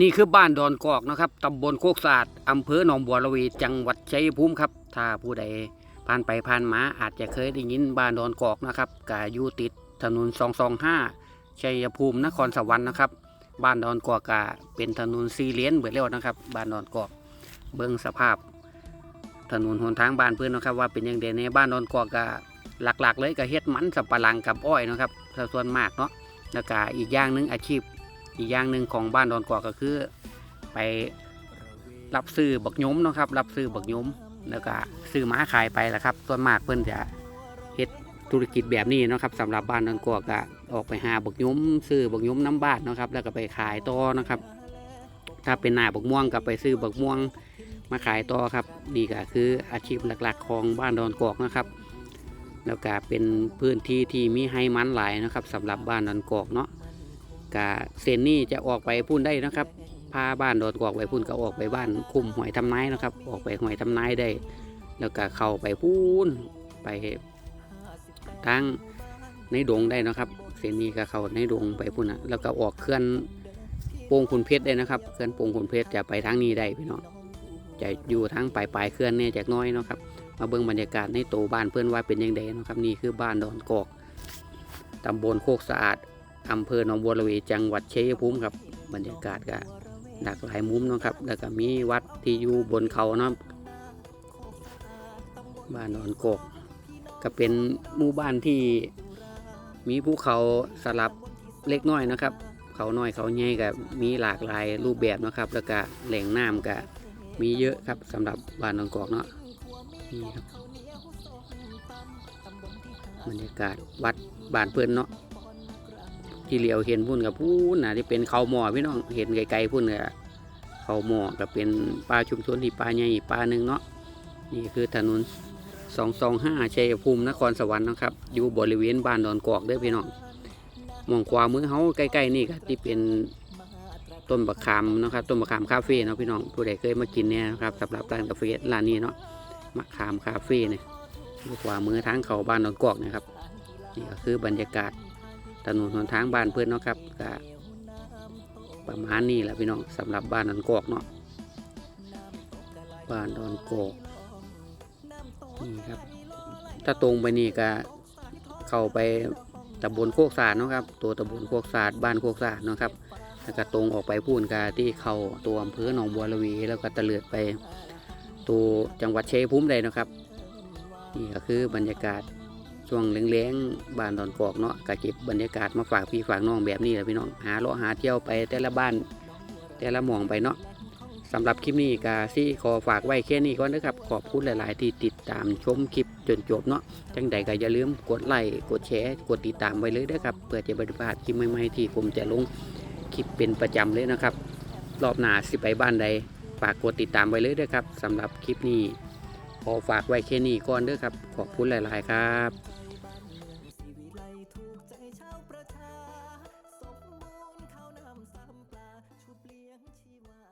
นี่คือบ้านดอนกอกนะครับตำบลโคกสะอาดอำเภอหนองบัวระเวีจังหวัดชัยภูมิครับ ถ้าผู้ใดผ่านไปผ่านมาอาจจะเคยได้ยินบ้านดอนกอกนะครับกาอยู่ติดถนน 225 ชัยภูมินครสวรรค์นะครับ บ้านดอนกอกกาเป็นถนนซีเลนเบิดแล้วนะครับ บ้านดอนกอก เบิ้งสภาพ ถนนหนทางบ้านเพื่อนนะครับ ว่าเป็นยังไงในบ้านดอนกอกกาหลักๆ เลยก็เฮ็ดมันสับปะหลังกับอ้อยนะครับส่วนมากเนาะแล้วก็อีกอย่างหนึ่งอาชีพ อีกอย่างหนึ่งของบ้านดอนกอกก็คือไปรับซื้อบักยมนะครับ รับซื้อบักยมแล้วก็ซื้อม้าขายไปแหละครับ ส่วนมากเพิ่อนจะเฮ็ดธุรกิจแบบนี้นะครับสำหรับบ้านดอนกอกก็ออกไปหาบักยมซื้อบักยมน้ำบานเนะครับ แล้วก็ไปขายต่อนะครับ ถ้าเป็นหน้าบักม่วงก็ไปซื้อบักม่วงมาขายต่อครับนี่ก็คืออาชีพหลักๆ ของบ้านดอนกอกนะครับ แล้วก็เป็นพื้นที่ที่มีให้มันหลายนะครับสำหรับบ้านดอนกอกเนาะ กะเส้นนี้จะออกไปพุ่นได้นะครับ พาบ้านโดดกอกไปพุ่นก็ออกไปบ้านคุมหอยทำนายนะครับ ออกไปหอยทำนายได้ แล้วก็เข้าไปพุ่นไปทางในดงได้นะครับ เส้นนี้ก็เข้าในดงไปพุ่นนะแล้วก็ออกเคลื่อนโป่งขุนเพชรได้นะครับเคลื่อนโป่งขุนเพชรจะไปทางนี้ได้พี่น้องจะอยู่ทางปลายปลายเคลื่อนเนี่ยจากน้อยนะครับ มาเบิ่งบรรยากาศในโตวบ้านเพื่อนว่าเป็นยังไงนะครับ นี่คือบ้านดอนกอกตำบลโคกสะอาด อำเภอหนองบัวระเวจังหวัดเชัยงภูมิครับ บรรยากาศก็หลากหลายมุมนะครับ แล้วก็มีวัดที่อยู่บนเขาเนาะบ้านนอนกกก็เป็นหมู่บ้านที่มีภูเขาสลับเล็กน้อยนะครับ เขาน้อยเขาใหญ่ก็มีหลากหลายรูปแบบนะครับ แล้วก็แหล่งน้ำก็มีเยอะครับสำหรับบ้านนอนกอกเนาะนี่ครับบรรยากาศวัดบ้านเพื่อนเนาะ ที่เหลียวเห็นพุ่นกับพุ่นนะที่เป็นเขาหมอพี่น้องเห็นไกลๆพุ่นเนี่ยเขาหมอก็เป็นป่าชุมชนที่ป่าใหญ่ป่าหนึ่งเนาะนี่คือถนน225ชัยภูมินครสวรรค์นะครับ อยู่บริเวณบ้านดอนกอกเด้อพี่น้องมองขวามือเขาใกล้ๆนี่ก็ที่เป็นต้นบักขามนะครับต้นบักขามคาเฟ่เนาะพี่น้องผู้ใดเคยมากินเนี่ยนะครับสำหรับร้านกาแฟร้านนี้เนาะมะขามคาเฟ่เนี่ยขวามือทางเขาบ้านดอนกอกนะครับนี่ก็คือบรรยากาศ ถนนหนทางบ้านเพื่อนเนาะครับก็ประมาณนี้แหละพี่น้องสำหรับบ้านดอนกอกเนาะบ้านดอนกอกนี่ครับ ถ้าตรงไปนี่ก็เข้าไปตำบลโคกสาดเนาะครับ ตัวตำบลโคกสาดบ้านโคกสาดเนาะครับแล้วก็ตรงออกไปพูนกาที่เข้าตัวอำเภอหนองบัวระวี แล้วก็ตะเลือดไปตัวจังหวัดเชัยภูมิได้นาะครับนี่ก็คือบรรยากาศ ช่วงแรงๆบ้านดอนกอกเนาะก็เก็บบรรยากาศมาฝากพี่ฝากน้องแบบนี้แหละพี่น้องหาเลาะหาเที่ยวไปแต่ละบ้านแต่ละหมองไปเนาะสำหรับคลิปนี้กาซี่ขอฝากไว้แค่นี้ก่อนนะครับ ขอบคุณหลาย ๆ ที่ติดตามชมคลิปจนจบเนาะจังใดก็อย่าลืมกดไลค์กดแชร์กดติดตามไว้เลยนะครับเพื่อจะบริพลาดคลิปใหม่ ๆ ที่ผมจะลงคลิปเป็นประจำเลยนะครับ รอบหน้าสิไปบ้านใดฝากกดติดตามไว้เลยด้วยครับสำหรับคลิปนี้ขอฝากไว้แค่นี้ก่อนเด้อครับ ขอบคุณหลาย ๆ ครับ ประชา สมบูรณ์ข้าวนำซ้ำปลาชุบเลี้ยงชีวา